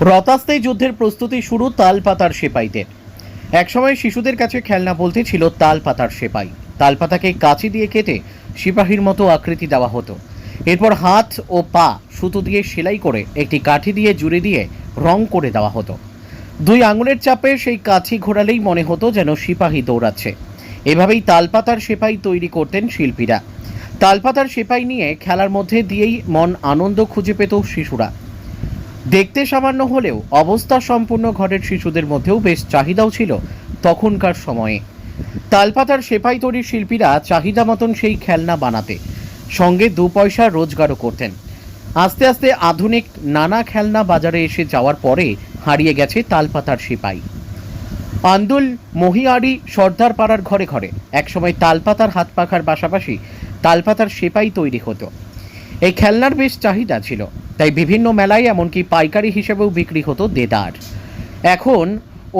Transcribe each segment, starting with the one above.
রতাস্তে যুদ্ধের প্রস্তুতি শুরু তাল পাতার সেপাইদের একসময় শিশুদের কাছে খেলনা বলতে ছিল তাল পাতার সেপাই। তাল পাতাকে কাঁচি দিয়ে কেটে সিপাহীর মতো আকৃতি দেওয়া হতো। এরপর হাত ও পা সুতো দিয়ে সেলাই করে একটি কাঠি দিয়ে জুড়ে দিয়ে রং করে দেওয়া হতো। দুই আঙুলের চাপে সেই কাঠি ঘোরালেই মনে হতো যেন সিপাহী দৌড়াচ্ছে। এভাবেই তালপাতার সেপাই তৈরি করতেন শিল্পীরা। তালপাতার সেপাই নিয়ে খেলার মধ্যে দিয়েই মন আনন্দ খুঁজে পেত শিশুরা। দেখতে সামান্য হলেও অবস্থা সম্পূর্ণ ঘরের শিশুদের মধ্যেও বেশ চাহিদাও ছিল তখনকার সময়ে। তালপাতার সেপাই তৈরির শিল্পীরা চাহিদা মতন সেই খেলনা বানাতে, সঙ্গে দু পয়সা রোজগারও করতেন। আস্তে আস্তে আধুনিক নানা খেলনা বাজারে এসে যাওয়ার পরে হারিয়ে গেছে তালপাতার সেপাই। আন্দুল মহিয়ারি সর্দার পাড়ার ঘরে ঘরে একসময় তালপাতার হাত পাখার পাশাপাশি তালপাতার সেপাই তৈরি হতো। এই খেলনার বেশ চাহিদা ছিল। তাই বিভিন্ন মেলায় এমনকি পাইকারি হিসেবেও বিক্রি হতো দেদার। এখন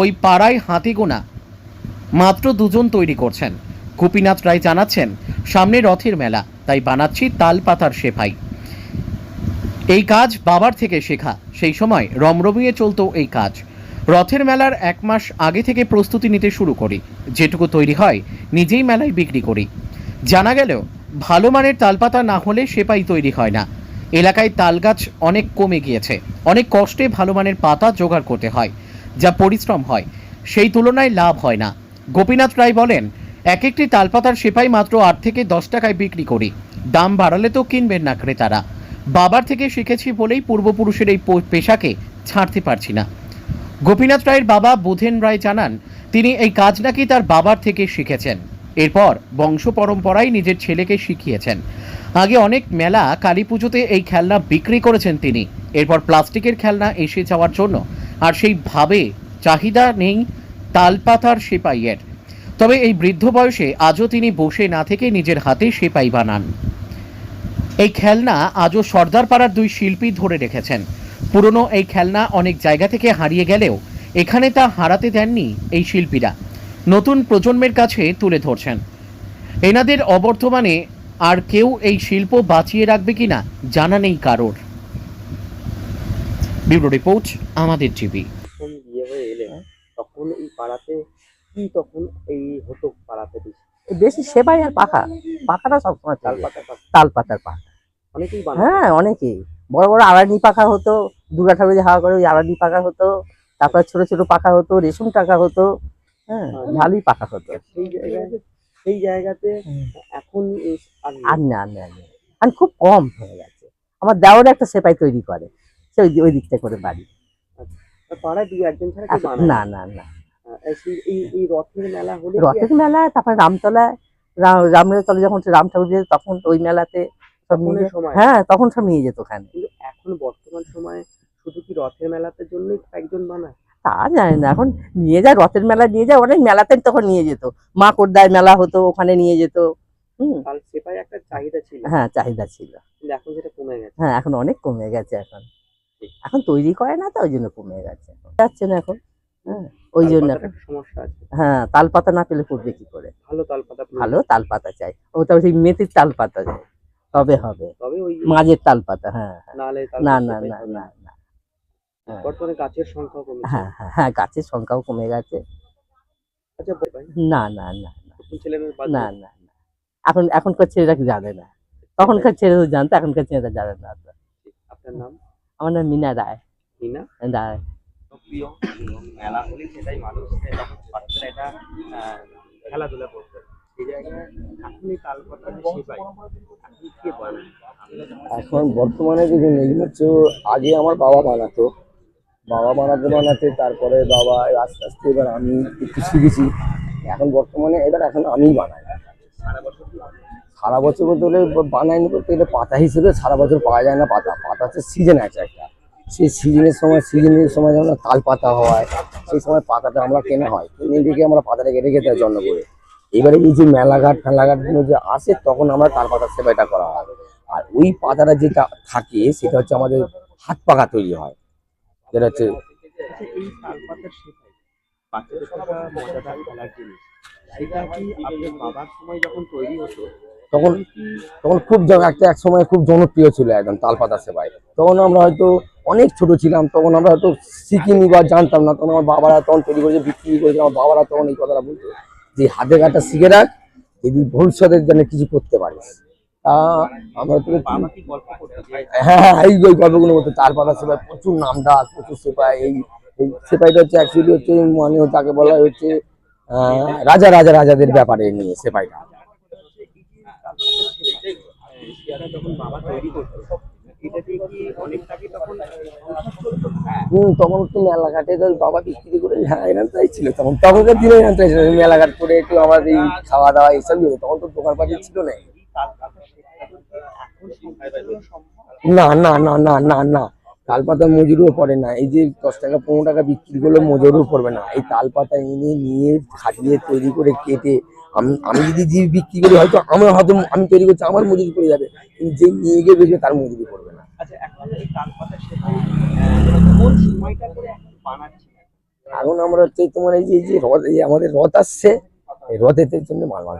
ওই পাড়ায় হাতে গোনা মাত্র দুজন তৈরি করছেন। গোপীনাথ রায় জানাচ্ছেন, সামনে রথের মেলা, তাই বানাচ্ছি তালপাতার সেপাই এই কাজ বাবার থেকে শেখা, সেই সময় রমরমিয়ে চলতো এই কাজ। রথের মেলার এক মাস আগে থেকে প্রস্তুতি নিতে শুরু করি। যেটুকু তৈরি হয়, নিজেই মেলায় বিক্রি করি। জানা গেলেও, ভালো মানের তালপাতা না হলে সেপাই তৈরি হয় না। এলাকায় তালগাছ অনেক কমে গিয়েছে। অনেক কষ্টে ভালো মানের পাতা জোগাড় করতে হয়। যা পরিশ্রম হয়। সেই তুলনায় লাভ হয় না। গোপীনাথ রায় বলেন এক একটি তালপাতার সেপাই মাত্র আট থেকে দশ টাকায় বিক্রি করি। দাম বাড়ালে তো কিনবেন না ক্রেতারা। বাবার থেকে শিখেছি বলেই পূর্বপুরুষের এই পেশাকে ছাড়তে পারছি না। গোপীনাথ রায়ের বাবা বুধেন রায় জানান, তিনি এই কাজ নাকি তার বাবার থেকে শিখেছেন। এরপর বংশ পরম্পরায় নিজের ছেলেকে শিখিয়েছেন। আগে অনেক মেলা কালী পুজোতে এই খেলনা বিক্রি করেছেন তিনি। এরপর প্লাস্টিকের খেলনা এসে যাওয়ার জন্য। আর সেই ভাবে চাহিদা নেই তালপাতার সেপাইয়ের। তবে এই বৃদ্ধ বয়সে আজও তিনি বসে না থেকে নিজের হাতে সেপাই বানান। এই খেলনা আজও সর্দারপাড়ার দুই শিল্পী ধরে রেখেছেন। পুরনো এই খেলনা অনেক জায়গা থেকে হারিয়ে গেলেও এখানে তা হারাতে দেননি এই শিল্পীরা। নতুন প্রজন্মের কাছে তুলে ধরছেন। এনাদের অবর্তমানে আর কেউ এই শিল্প বাঁচিয়ে রাখবে কিনা জানা নেই কারোর। ব্যুরো রিপোর্ট আমাদের টিভি। বিয়ে হয়ে তখন এই পাড়াতে কি তখন এই হতো পাড়াতে বেশি? সেবাই আর পাখা। পাখাটা সবসময় তাল পাতা তাল পাতার পাখা। অনেকেই হ্যাঁ অনেকেই। বড় বড় আড়ানি পাখা হতো দুর্গা ঠাকুর যে হাওয়া করে ওই আড়ানি পাখা হতো তারপর ছোট ছোট পাখা হতো রেশম টাকা হতো। হ্যাঁ। ভালোই পাখা হতো সেই জায়গায় সেই জায়গাতে এখন আর না না আর খুব কম হয়ে গেছে। আমার দেওয়ার একটা সেপাই তৈরি করে সে ওই দিকটা করে বাড়ি। পাড়ায় দু একজন ছাড়া না? না না রথের মেলা হলে রথের মেলা তারপর রামতলায় রামের তলে যখন রাম ঠাকুর যেত তখন ওই মেলাতে সব নিয়ে হ্যাঁ তখন সব নিয়ে যেত ওখানে। এখন বর্তমান সময়ে শুধু কি রথের মেলাতে জন্যই একজন বানায়? তা জানি না। এখন নিয়ে যায় রথের মেলা নিয়ে যায় অনেক মেলাতে তখন নিয়ে যেত। মা কোটদায় মেলা হতো ওখানে নিয়ে যেত। হুম। একটা চাহিদা ছিল। হ্যাঁ চাহিদা ছিল। এখন সেটা কমে গেছে। হ্যাঁ এখন অনেক কমে গেছে এখন। এখন তৈরি করে না তো ওই জন্য কমে গেছে। যাচ্ছে না এখন। হ্যাঁ ওই জন্য সমস্যা আছে। হ্যাঁ তাল পাতা না পেলে করবে কি করে? ভালো তাল পাতা ভালো তাল পাতা চাই। ও তো সেই মেথির তাল পাতা চাই। তবে হবে। তবে ওই মাঝের তাল পাতা হ্যাঁ। হ্যাঁ। না না না না। বর্তমানে গাছের সংখ্যা কমেছে হ্যাঁ হ্যাঁ হ্যাঁ গাছের সংখ্যাও কমে গেছে। আচ্ছা না না না না। না না না। এখন এখনকার ছেলেরা জানে না? তখনকার ছেলেরা জানতো এখনকার ছেলেরা জানে না। আপনার নাম? আমার নাম মিনা রায়। মিনা? রায়। প্রিয় মেলা হলে সেটাই মানুষ বাচ্চারা এটা খেলাধুলা করতো। সেই জায়গায় এখনই তাল পাতা সেপাই এখন এখন বর্তমানে কিছু নেই হচ্ছে আগে আমার বাবা বানাতো। বাবা বানাতে বানাতে তারপরে বাবা আস্তে আস্তে এবার আমি একটু শিখেছি। এখন বর্তমানে এবার এখন আমিই বানাই। সারা বছর বলতে গেলে বানাই নি বলতে গেলে পাতা হিসেবে সারা বছর পাওয়া যায় না পাতা। পাতা হচ্ছে সিজন আছে একটা। সেই সিজনের সময় সিজনের সময় যেমন তাল পাতা হয় সেই সময় পাতাটা আমরা কেনা হয়। কিনে রেখে আমরা পাতাটা কেটে খেতে যত্ন করে। এবারে এই যে মেলাঘাট ফেলাঘাটগুলো যে আসে তখন আমরা তাল পাতার সেবাইটা করা হয়। আর ওই পাতাটা যেটা থাকে সেটা হচ্ছে আমাদের হাত পাকা তৈরি হয়। যেটা হচ্ছে আচ্ছা, তখন তখন খুব একটা এক সময় খুব জনপ্রিয় ছিল একদম তালপাতা সেবাই তখন আমরা হয়তো অনেক ছোট ছিলাম তখন আমরা হয়তো শিখিনি বা জানতাম না তখন আমার বাবারা তখন তৈরি করেছে বিক্রি করেছে আমার বাবারা তখন এই কথাটা বলতো যে হাতে কাটা শিখে রাখ যদি ভবিষ্যতের জন্য কিছু করতে পারিস। আমরা তো হ্যাঁ হ্যাঁ এই ওই গল্পগুলো বলতো তার পাতা সেপাই প্রচুর নাম ডাক প্রচুর সেপাই এই এই সেপাইটা হচ্ছে অ্যাকচুয়ালি হচ্ছে মানে তাকে বলা হয় হচ্ছে রাজা রাজা রাজাদের ব্যাপারে নিয়ে সেপাইটা। হম তখন তো মেলাঘাটে তো বাবা বিক্রি করে হ্যাঁ এরকম তাই ছিল। তখন তখনকার দিনে এরকম তাই ছিল। মেলাঘাট করে একটু আমাদের এই খাওয়া দাওয়া এইসব তখন তো দোকান পাটি ছিল না তার কথা সেটা এখন সংসার চালানো সম্ভব না না না না না না। তাল পাতা মজুরিও পড়ে না। এই যে দশ টাকা পনেরো টাকা বিক্রি করলে মজুরিও পড়বে না। এই তাল পাতা এনে নিয়ে খাটিয়ে তৈরি করে কেটে আমি আমি যদি যে বিক্রি করি হয়তো আমার হয়তো আমি তৈরি করছি আমার মজুরি পড়ে যাবে। যে নিয়ে গিয়ে বেচবে তার মজুরি পড়বে না। আচ্ছা এখন আমরা হচ্ছে তোমার এই যে এই যে রথ এই আমাদের রথ আসছে এই রথের জন্য মাল মাল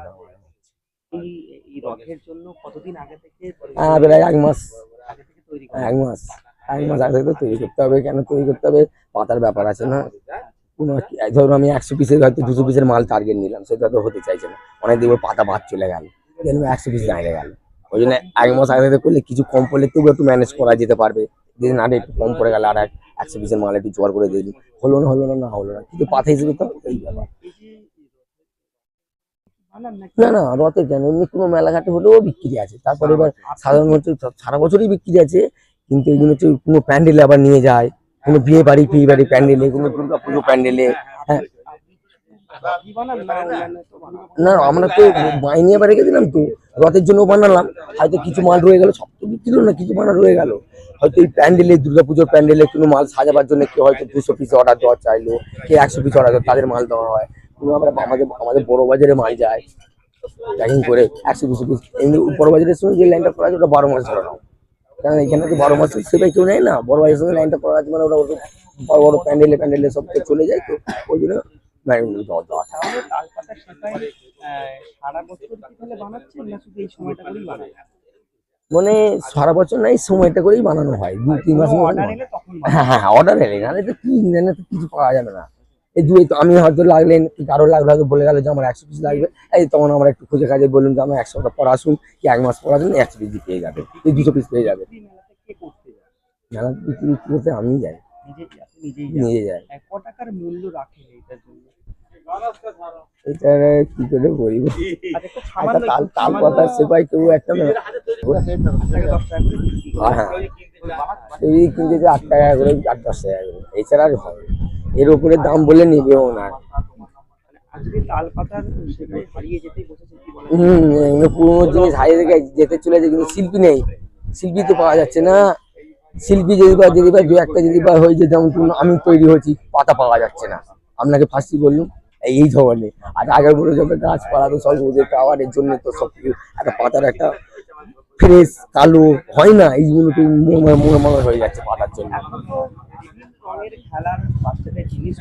এই এই রথের জন্য কতদিন আগে থেকে প্রায় এক মাস। আগে থেকে তৈরি এক মাস। এক মাস আগে থেকে তৈরি করতে হবে। কেন তৈরি করতে হবে? পাতার ব্যাপার আছে না। কোনো ধরুন আমি একশো পিসের হয়তো দুশো পিসের মাল টার্গেট নিলাম সেটা তো হতে চাইছে না। অনেক দেখব পাতা বাদ চলে গেল। দেখলাম একশো পিস দাঁড়িয়ে গেল। ওই জন্য এক মাস আগে থেকে করলে কিছু কম পড়লে তবু একটু ম্যানেজ করা যেতে পারবে। যেদিন আরে একটু কম পড়ে গেল আর এক একশো পিসের মাল একটু জোগাড় করে দিন হলো না হলো না না হলো না। কিন্তু পাতা হিসেবে তো এই ব্যাপার। না না রথের কেন এমনি কোনো মেলাঘাটে হলেও বিক্রি আছে তারপরে এবার সাধারণ হচ্ছে সারা বছরই বিক্রি আছে কিন্তু এই জন্য হচ্ছে কোনো প্যান্ডেলে আবার নিয়ে যায় কোনো বিয়ে বাড়ি ফিয়ে বাড়ি প্যান্ডেলে কোনো দুর্গা পুজো প্যান্ডেলে হ্যাঁ না আমরা তো মাইনে এবার রেখেছিলাম তো রথের জন্য বানালাম হয়তো কিছু মাল রয়ে গেল সব তো বিক্রি হলো না কিছু মাল রয়ে গেল হয়তো এই প্যান্ডেলে দুর্গাপুজোর প্যান্ডেলে কোনো মাল সাজাবার জন্য কেউ হয়তো দুশো পিস অর্ডার দেওয়া চাইলো কে একশো পিস অর্ডার তাদের মাল দেওয়া হয় আমরা আমাদের আমাদের বড় বাজারে মাল যায়। প্যাকিং করে একশো দুশো পিস এমনি বড় বাজারের সঙ্গে যে লাইনটা করা আছে ওটা বারো মাস ধরে নাও। কারণ এখানে তো বারো মাস সেটাই কেউ নেয় না। বড় বাজারের সঙ্গে লাইনটা করা আছে মানে ওটা বড় বড় প্যান্ডেলে প্যান্ডেলে সব চলে যায় তো ওই জন্য না মানে সারা বছর না এই সময়টা করেই বানানো হয়। দু তিন মাস হ্যাঁ। হ্যাঁ অর্ডার এলে। নাহলে তো কি তো কিছু পাওয়া যাবে না। এই দু তো আমি হয়তো লাগলেন কারও লাগল হয়তো বলে গেল যে আমার একশো পিস লাগবে। এই তখন আমার একটু খুঁজে কাজে বললাম যে আমার পর আসুন কি এক মাস পর আসুন একশো পিস পেয়ে যাবে। এই দুশো পিস পেয়ে যাবে। মেলা বিক্রি করতে আমি যাই। নিয়ে যাই এক ক টাকার মূল্য রাখেন এইটার জন্য। এটা কি করে বলব? আচ্ছা তাল তাল সেপাই কেউ একটা। হ্যাঁ এই কিনতে যে আট টাকা করে আট দশ টাকা করে। এছাড়া আর হয়। এর উপরে দাম বলে নেবেও না। হম পুরোনো জিনিস হারিয়ে যেতে চলেছে কিন্তু শিল্পী নেই। শিল্পী তো পাওয়া যাচ্ছে না। শিল্পী যদি বা যদি বা দু একটা যদি বা হয়েছে যেমন আমি তৈরি হয়েছি পাতা পাওয়া যাচ্ছে না। আপনাকে ফার্স্টই বললাম এই ধরনের। আর আগের বলে যত গাছপালা তো সব ওদের টাওয়ারের জন্য তো সব কিছু একটা পাতার একটা ফ্রেশ কালো হয় না এইগুলো তো মনে মনে মনে হয়ে যাচ্ছে পাতার জন্য। রঙের খেলার বাচ্চাদের জিনিস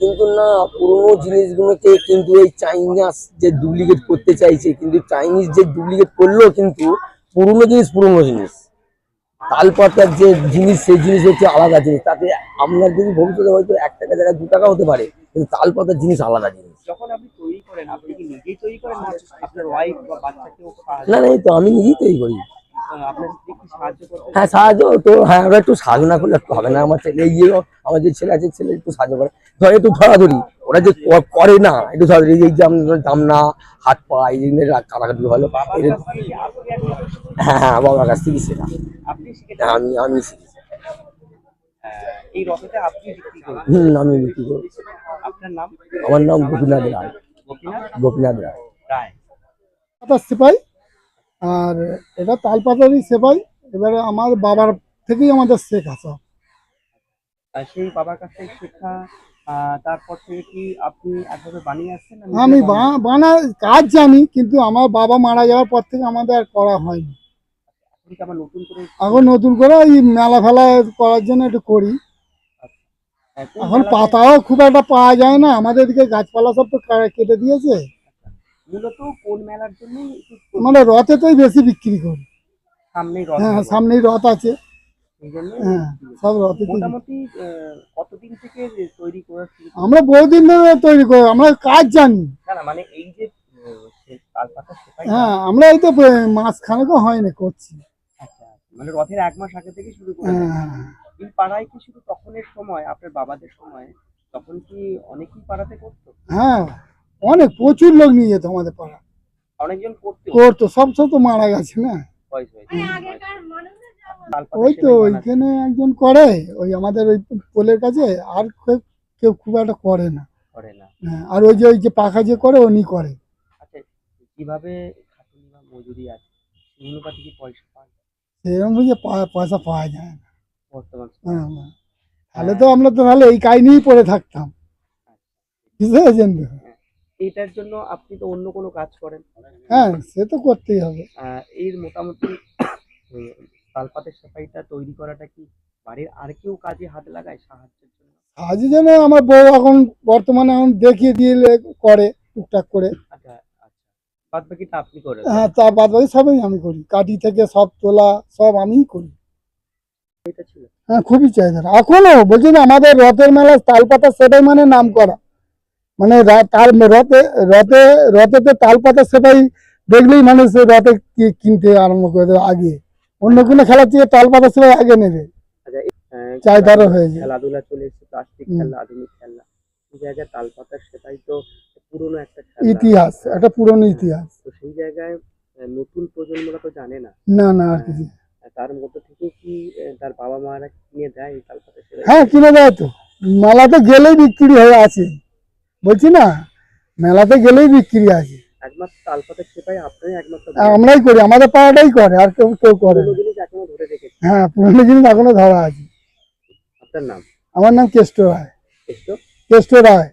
কিন্তু না পুরোনো জিনিসগুলোকে কিন্তু এই চাইনিজ যে ডুপ্লিকেট করতে চাইছে কিন্তু চাইনিজ যে ডুপ্লিকেট করল কিন্তু পুরোনো জিনিস পুরোনো জিনিস। তালপাতার যে জিনিস সেই জিনিস হচ্ছে আলাদা জিনিস। তাতে আপনার যদি ভবিষ্যতে হয়তো এক টাকা জায়গায় দু টাকা হতে পারে কিন্তু তালপাতার জিনিস আলাদা জিনিস। যখন আপনি তৈরি করেন আপনি কি নিজেই তৈরি করেন না আপনার ওয়াইফ বা বাচ্চাকেও না না এই তো আমি নিজেই তৈরি করি। হ্যাঁ সাহায্য তো হ্যাঁ ওরা একটু সাহায্য না করলে একটু হবে না আমার ছেলে গিয়ে আমার যে ছেলে আছে ছেলে একটু সাহায্য করে। ধর একটু ধরাধরি ওরা যে করে না একটু ধরাধরি এই যে আমরা দাম না হাত পা এই জন্য কাটাকাটি ভালো হ্যাঁ হ্যাঁ বাবার কাছ থেকে শেখা। আপনি আমি আমি এই হুম আমি বিক্রি করি। আমার নাম গোপীনাথ রায়। গোপীনাথ? রায়। রায়। সেপাই আর এটা তাল পাতারই সেপাই এবারে আমার বাবার থেকেই আমাদের শেখা সব সেই বাবার কাছ থেকে শেখা তারপর থেকে কি আপনি একভাবে বানিয়ে আসছেন আমি বানা কাজ জানি কিন্তু আমার বাবা মারা যাওয়ার পর থেকে আমাদের আর করা হয়নি। এখন নতুন করে এই মেলা ফেলা করার জন্য একটু করি। এখন পাতাও খুব একটা পাওয়া যায় না। আমাদের এদিকে গাছপালা সব তো কেটে দিয়েছে। মূলত কোন মেলার জন্য মানে রথেতেই বেশি বিক্রি করি। সামনেই রথ হ্যাঁ সামনেই রথ আছে। হ্যাঁ সব রথে মোটামুটি কতদিন থেকে তৈরি করা আমরা বহুদিন ধরে তৈরি করি আমরা কাজ জানি। না না মানে এই যে হ্যাঁ আমরা এই তো মাস খানেকও হয়নি করছি। আচ্ছা মানে রথের এক মাস আগে থেকে শুরু করে হ্যাঁ। এই পাড়ায় কি শুধু তখনের সময় আপনার বাবাদের সময় তখন কি অনেকেই পাড়াতে করতো? হ্যাঁ অনেক প্রচুর লোক নিয়ে যেত আমাদের পাড়া। অনেকজন করতো। সব সব তো মারা গেছে না? ওই তো ওইখানে একজন করে ওই আমাদের ওই পোলের কাছে আর কেউ- কেউ খুব একটা করে না। করে হ্যাঁ, আর ওই যে ওই যে পাখা যে করে উনি করে। আচ্ছা কীভাবে খাটুনি বা মজুরি আছে? সেই অনুপাতে কি পয়সা পান সেরকম বুঝে পয়সা পাওয়া যায় না। বর্তমান হ্যাঁ, হ্যাঁ। তাহলে তো আমরা তো তাহলে এই কাজ নিয়েই পড়ে থাকতাম। বুঝতে পেরেছেন তো? এটার জন্য আপনি তো অন্য কোনো কাজ করেন। হ্যাঁ সে তো করতেই হবে। এর মোটামুটি তালপাতের সাফাইটা তৈরি করাটা কি বাড়ির আর কেউ কাজে হাত লাগায় সাহায্যের জন্য? আজ যেন আমার বউ এখন বর্তমানে এখন দেখিয়ে দিয়ে করে টুকটাক করে। আচ্ছা আচ্ছা। বাদ বাকিটা আপনি করেন হ্যাঁ তা বাদ বাকি সবই আমি করি। কাটি থেকে সব তোলা সব আমিই করি। এটা ছিল? হ্যাঁ খুবই চাহিদা এখনও বলছি না আমাদের রথের মেলা তালপাতা সেটাই মানে নাম করা মানে রা- তাল রথে রথে রথেতে তালপাতা সেটাই দেখলেই মানুষ রথে কিনতে আরম্ভ করে দেবে আগে। অন্য কোনো খেলার থেকে তালপাতা সেটাই আগে নেবে। আচ্ছা আহ, চাহিদারও হয়ে যায়। খেলাধুলা চলে এসেছে প্লাস্টিক। খেলা আধুনিক খেলা। জায়গায় সেটাই তো পুরনো একটা ইতিহাস একটা পুরনো ইতিহাস। তো সেই জায়গায় নতুন প্রজন্মরা তো জানে না। না না আর কিছু। তার মধ্যে থেকে কি তার বাবা মারা কিনে দেয় তালপাতা হ্যাঁ কিনে দেয় তো। মেলাতে গেলেই বিক্রি হয়ে আছে। বলছি না মেলাতে গেলেই বিক্রি আছে। আমরাই করি আমাদের পাড়াটাই করে আর কেউ কেউ করে হ্যাঁ পুরনো জিনিস এখনও ধরা আছে। আপনার নাম? আমার নাম কেষ্ট রায়। কেষ্ট রায়।